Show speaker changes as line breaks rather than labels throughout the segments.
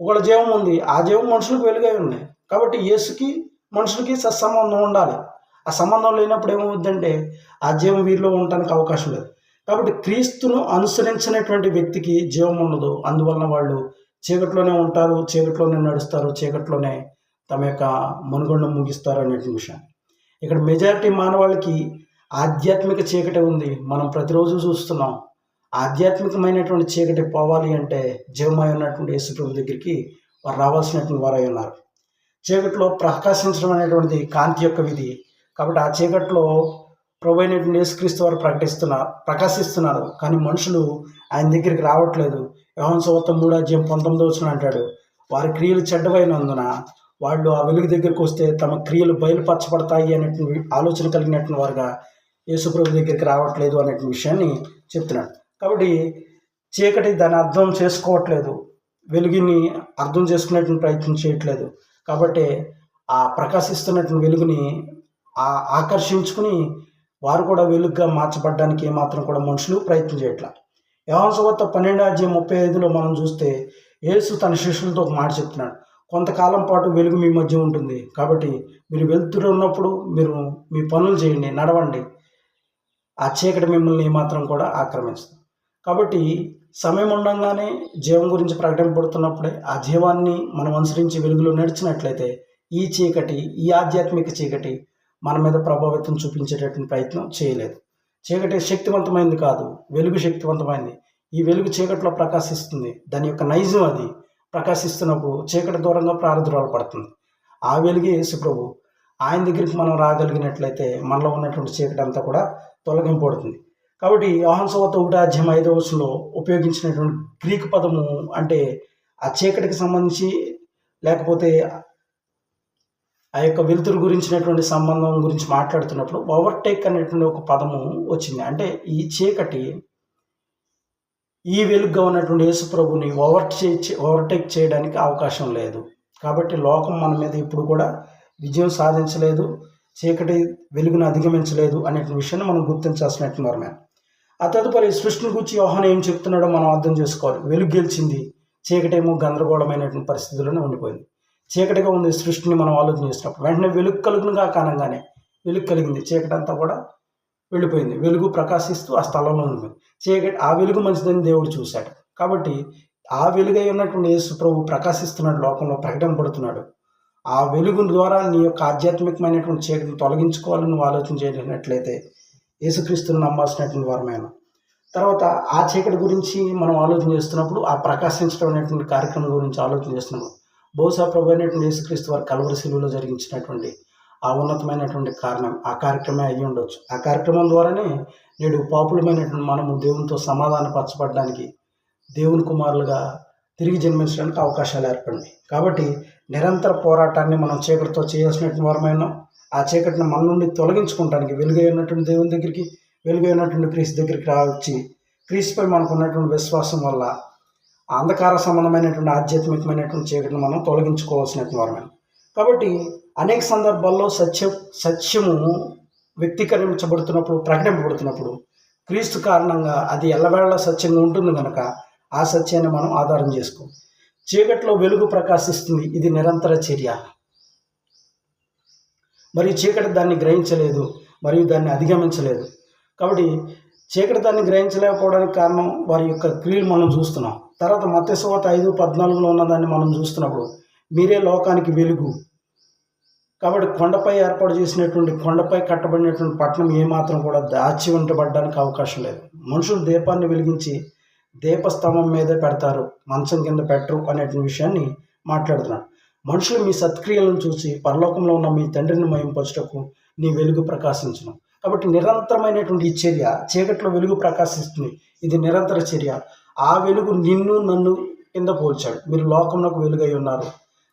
ఒకళ్ళ జీవం ఉంది ఆ జీవం మనుషులకు వెలుగై ఉన్నాయి కాబట్టి యేసుకి మనుషులకి సత్సంబంధం ఉండాలి. ఆ సంబంధం లేనప్పుడు ఏమవుద్దంటే ఆ జీవం వీరిలో ఉండటానికి అవకాశం లేదు. కాబట్టి క్రీస్తును అనుసరించినటువంటి వ్యక్తికి జీవం ఉండదు. అందువలన వాళ్ళు చీకట్లోనే ఉంటారు చీకట్లోనే నడుస్తారు చీకట్లోనే తమ యొక్క మనుగొండ ముగిస్తారు అనేటువంటి విషయం. ఇక్కడ మెజారిటీ మానవాళికి ఆధ్యాత్మిక చీకటి ఉంది. మనం ప్రతిరోజు చూస్తున్నాం ఆధ్యాత్మికమైనటువంటి చీకటి పోవాలి అంటే జీవమై ఉన్నటువంటి యేసుప్రభు దగ్గరికి వారు రావాల్సినటువంటి వారై ఉన్నారు. చీకట్లో ప్రకాశించడం అనేటువంటిది కాంతి యొక్క విధి. కాబట్టి ఆ చీకట్లో ప్రభు అయినటువంటి యేసుక్రీస్తు వారు ప్రకటిస్తున్నారు ప్రకాశిస్తున్నారు. కానీ మనుషులు ఆయన దగ్గరికి రావట్లేదు. యోహన్ సవత్త మూడు అధ్యాయం పంతొమ్మిది వచ్చిన అంటాడు. వారి క్రియలు చెడ్డవైనందున వాళ్ళు ఆ వెలుగు దగ్గరికి వస్తే తమ క్రియలు బయలుపరచబడతాయి అనేటువంటి ఆలోచన కలిగినటువంటి వారుగా యేసుప్రభు దగ్గరికి రావట్లేదు అనేటువంటి విషయాన్ని చెప్తున్నాడు. కాబట్టి చీకటి దాన్ని అర్థం చేసుకోవట్లేదు. వెలుగుని అర్థం చేసుకునేటువంటి ప్రయత్నం చేయట్లేదు. కాబట్టి ఆ ప్రకాశిస్తున్నటువంటి వెలుగుని ఆ ఆకర్షించుకుని వారు కూడా వెలుగుగా మార్చబడడానికి ఏమాత్రం కూడా మనుషులు ప్రయత్నం చేయట్లా. యవనసవత్త పన్నెండు అధ్యాయం ముప్పై ఐదులో మనం చూస్తే యేసు తన శిష్యులతో ఒక మాట చెప్తున్నాడు. కొంతకాలం పాటు వెలుగు మీ మధ్య ఉంటుంది. కాబట్టి మీరు వెళ్తూ ఉన్నప్పుడు మీరు మీ పనులు చేయండి నడవండి. ఆ చీకటి మిమ్మల్ని ఏమాత్రం కూడా ఆక్రమిస్తుంది కాబట్టి సమయం ఉండగానే జీవం గురించి ప్రకటింపబడుతున్నప్పుడే ఆ జీవాన్ని మనం అనుసరించి వెలుగులో నడిచినట్లయితే ఈ చీకటి ఈ ఆధ్యాత్మిక చీకటి మన మీద ప్రభావితం చూపించేటటువంటి ప్రయత్నం చేయలేదు. చీకటి శక్తివంతమైంది కాదు వెలుగు శక్తివంతమైంది. ఈ వెలుగు చీకటిలో ప్రకాశిస్తుంది. దాని యొక్క నైజం అది. ప్రకాశిస్తున్నప్పుడు చీకటి దూరంగా ప్రారంభాలు పడుతుంది. ఆ వెలుగే యేసు ప్రభు ఆయన దగ్గరికి మనం రాగలిగినట్లయితే మనలో ఉన్నటువంటి చీకటి అంతా కూడా తొలగింపబడుతుంది. కాబట్టి యోహాన్ సవత ఒకటి అధ్యాయం ఐదో వచనంలో ఉపయోగించినటువంటి గ్రీక్ పదము అంటే ఆ చీకటికి సంబంధించి లేకపోతే ఆ యొక్క వెలుతురు గురించినటువంటి సంబంధం గురించి మాట్లాడుతున్నప్పుడు ఓవర్టేక్ అనేటువంటి ఒక పదము వచ్చింది. అంటే ఈ చీకటి ఈ వెలుగుగా ఉన్నటువంటి యేసుప్రభుని ఓవర్ ఓవర్టేక్ చేయడానికి అవకాశం లేదు. కాబట్టి లోకం మన మీద ఇప్పుడు కూడా విజయం సాధించలేదు చీకటి వెలుగును అధిగమించలేదు అనే విషయాన్ని మనం గుర్తించాల్సినటువంటి వరమే ఆ తదుపరి సృష్టిని గురించి యోహాన్ ఏం చెప్తున్నాడో మనం అర్థం చేసుకోవాలి. వెలుగు గెలిచింది చీకటేమో గందరగోళమైనటువంటి పరిస్థితుల్లోనే ఉండిపోయింది. చీకటిగా ఉంది సృష్టిని మనం ఆలోచన చేసినప్పుడు. వెంటనే వెలుగు కలుగునుగా కానంగానే వెలుగు కలిగింది. చీకటంతా కూడా వెళ్ళిపోయింది. వెలుగు ప్రకాశిస్తూ ఆ స్థలంలో ఉండిపోయింది. చీకటి ఆ వెలుగు మంచిదని దేవుడు చూశాడు. కాబట్టి ఆ వెలుగై ఉన్నటువంటి యేసు ప్రభు ప్రకాశిస్తున్నాడు లోకంలో ప్రకటింపబడుతున్నాడు. ఆ వెలుగు ద్వారా నీ యొక్క ఆధ్యాత్మికమైనటువంటి చీకటిని తొలగించుకోవాలని నువ్వు ఆలోచన చేయనట్లయితే యేసుక్రీస్తుని నమ్మాల్సినటువంటి వారమైన. తర్వాత ఆ చీకటి గురించి మనం ఆలోచన చేస్తున్నప్పుడు ఆ ప్రకాశించడం అనేటువంటి కార్యక్రమం గురించి ఆలోచన చేస్తున్నప్పుడు బహుశా ప్రభు అయినటువంటి యేసుక్రీస్తు వారి కలవరి శిలువలో జరిగించినటువంటి ఆ ఉన్నతమైనటువంటి కారణం ఆ కార్యక్రమే అయ్యి ఉండొచ్చు. ఆ కార్యక్రమం ద్వారానే నేడు పాపులమైనటువంటి మనము దేవునితో సమాధానపరచబడడానికి దేవుని కుమారులుగా తిరిగి జన్మించడానికి అవకాశాలు ఏర్పడినాయి. కాబట్టి నిరంతర పోరాటాన్ని మనం చీకటితో చేయాల్సినటువంటి వారమైనా ఆ చీకటిని మన నుండి తొలగించుకోవడానికి వెలుగైనటువంటి దేవుని దగ్గరికి వెలుగైనటువంటి క్రీస్తు దగ్గరికి రావచ్చి క్రీస్తుపై మనకు ఉన్నటువంటి విశ్వాసం వల్ల అంధకార సంబంధమైనటువంటి ఆధ్యాత్మికమైనటువంటి చీకటిని మనం తొలగించుకోవాల్సినటువంటి వారమైన. కాబట్టి అనేక సందర్భాల్లో సత్యం సత్యము వ్యక్తీకరించబడుతున్నప్పుడు ప్రకటింపబడుతున్నప్పుడు క్రీస్తు కారణంగా అది ఎల్లవేళ సత్యంగా ఉంటుంది కనుక ఆ సత్యాన్ని మనం ఆధారం చేసుకోవాలి చీకట్లో వెలుగు ప్రకాశిస్తుంది. ఇది నిరంతర చర్య. మరియు చీకటి దాన్ని గ్రహించలేదు. మరియు దాన్ని అధిగమించలేదు. కాబట్టి చీకటి దాన్ని గ్రహించలేకపోవడానికి కారణం వారి యొక్క క్రియలు మనం చూస్తున్నాం. తర్వాత మత్స్యవాత ఐదు పద్నాలుగులో ఉన్నదాన్ని మనం చూస్తున్నప్పుడు మీరే లోకానికి వెలుగు. కాబట్టి కొండపై ఏర్పాటు చేసినటువంటి కొండపై కట్టబడినటువంటి పట్టణం ఏమాత్రం కూడా దాచి ఉంటబడడానికి అవకాశం లేదు. మనుషులు దీపాన్ని వెలిగించి దీపస్తంభం మీదే పెడతారు మంచం కింద పెట్టరు అనేటువంటి విషయాన్ని మాట్లాడుతున్నాడు. మనుషులు మీ సత్క్రియలను చూసి పరలోకంలో ఉన్న మీ తండ్రిని మయంపరచుటకు నీ వెలుగు ప్రకాశించను. కాబట్టి నిరంతరమైనటువంటి ఈ చర్య చీకట్లో వెలుగు ప్రకాశిస్తుంది. ఇది నిరంతర చర్య. ఆ వెలుగు నిన్ను నన్ను కింద పోల్చాడు. మీరు లోకంలోకి వెలుగై ఉన్నారు.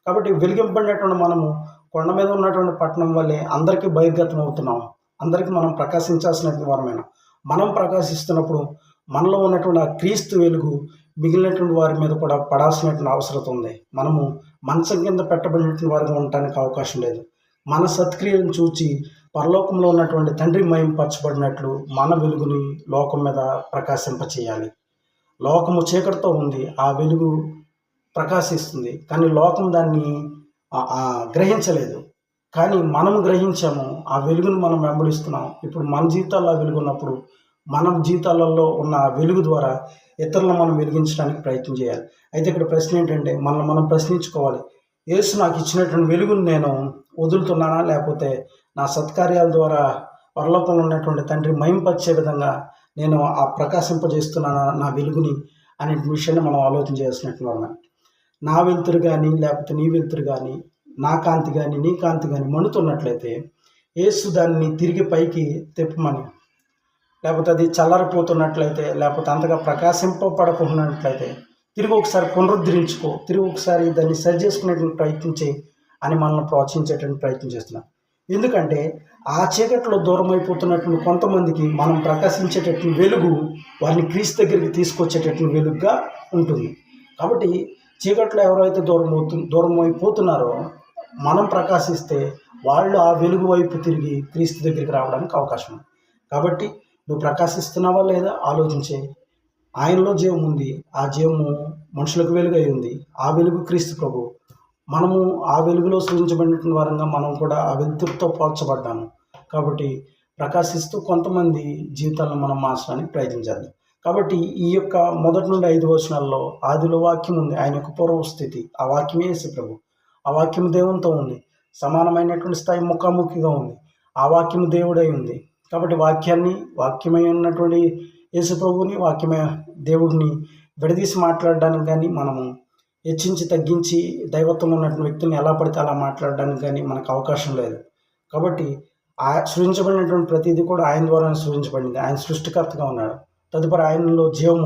కాబట్టి వెలిగింపడినటువంటి మనము కొండ మీద ఉన్నటువంటి పట్టణం వల్లే అందరికీ బహిర్గతం అవుతున్నాం అందరికీ మనం ప్రకాశించాల్సినటువంటి వారమైన. మనం ప్రకాశిస్తున్నప్పుడు మనలో ఉన్నటువంటి ఆ క్రీస్తు వెలుగు మిగిలినటువంటి వారి మీద కూడా పడాల్సినటువంటి అవసరం ఉంది. మనము మంచం కింద పెట్టబడినటువంటి వారిగా ఉండటానికి అవకాశం లేదు. మన సత్క్రియలను చూచి పరలోకంలో ఉన్నటువంటి తండ్రి మయంపరచబడినట్లు మన వెలుగుని లోకం మీద ప్రకాశింపచేయాలి. లోకము చీకటితో ఉంది ఆ వెలుగు ప్రకాశిస్తుంది. కానీ లోకం దాన్ని గ్రహించలేదు. కానీ మనం గ్రహించాము ఆ వెలుగును మనం వెంబడిస్తున్నాం. ఇప్పుడు మన జీవితాల్లో ఆ వెలుగు ఉన్నప్పుడు మనం జీవితాలలో ఉన్న వెలుగు ద్వారా ఇతరులను మనం వెలిగించడానికి ప్రయత్నం చేయాలి. అయితే ఇక్కడ ప్రశ్న ఏంటంటే మనల్ని మనం ప్రశ్నించుకోవాలి. యేసు నాకు ఇచ్చినటువంటి వెలుగును నేను వదులుతున్నానా? లేకపోతే నా సత్కార్యాల ద్వారా పరలోకంలో ఉన్నటువంటి తండ్రి మయంపరిచే విధంగా నేను ఆ ప్రకాశింపజేస్తున్నానా నా వెలుగుని అనే విషయాన్ని మనం ఆలోచన చేయాల్సినట్లు ఉన్నాం నా వెలుతురు కానీ లేకపోతే నీ వెలుతురు కానీ నా కాంతి కానీ నీ కాంతి కానీ మండుతున్నట్లయితే యేసు దాన్ని తిరిగి పైకి తెప్పమని లేకపోతే అది చల్లరిపోతున్నట్లయితే లేకపోతే అంతగా ప్రకాశింపబడకున్నట్లయితే తిరిగి ఒకసారి పునరుద్ధరించుకో తిరిగి ఒకసారి దాన్ని సరి చేసుకునేటువంటి ప్రయత్నం చేయి అని మనల్ని ప్రోత్సహించేటువంటి ప్రయత్నం చేస్తున్నాం. ఎందుకంటే ఆ చీకట్లో దూరం అయిపోతున్నటువంటి కొంతమందికి మనం ప్రకాశించేటటువంటి వెలుగు వారిని క్రీస్తు దగ్గరికి తీసుకొచ్చేటటువంటి వెలుగుగా ఉంటుంది. కాబట్టి చీకట్లో ఎవరైతే దూరం అవుతు దూరం అయిపోతున్నారో మనం ప్రకాశిస్తే వాళ్ళు ఆ వెలుగు వైపు తిరిగి క్రీస్తు దగ్గరికి రావడానికి అవకాశం ఉంది. కాబట్టి నువ్వు ప్రకాశిస్తున్నావా లేదా ఆలోచించే. ఆయనలో జీవం ఉంది. ఆ జీవము మనుషులకు వెలుగై ఉంది. ఆ వెలుగు క్రీస్తు ప్రభు. మనము ఆ వెలుగులో సృజించబడిన వారంగా మనం కూడా ఆ వెలుతురుతో పోల్చబడ్డాము. కాబట్టి ప్రకాశిస్తూ కొంతమంది జీవితాలను మనం మార్చడానికి ప్రయత్నించాలి. కాబట్టి ఈ యొక్క మొదటి నుండి ఐదు వచనాల్లో ఆదిలో వాక్యం ఉంది. ఆయన యొక్క పూర్వ స్థితి. ఆ వాక్యమే వేసి ప్రభు. ఆ వాక్యం దేవునితో ఉంది. సమానమైనటువంటి స్థాయి ముఖాముఖిగా ఉంది. ఆ వాక్యం దేవుడై ఉంది. కాబట్టి వాక్యాన్ని వాక్యమై ఉన్నటువంటి యేసు ప్రభువుని వాక్యమై దేవుడిని విడదీసి మాట్లాడడానికి కానీ మనము హెచ్చించి తగ్గించి దైవత్వం ఉన్నటువంటి వ్యక్తిని ఎలా పడితే అలా మాట్లాడడానికి కానీ మనకు అవకాశం లేదు. కాబట్టి ఆ సృజించబడినటువంటి ప్రతిదీ కూడా ఆయన ద్వారా సృజించబడింది. ఆయన సృష్టికర్తగా ఉన్నాడు. తదుపరి ఆయనలో జీవం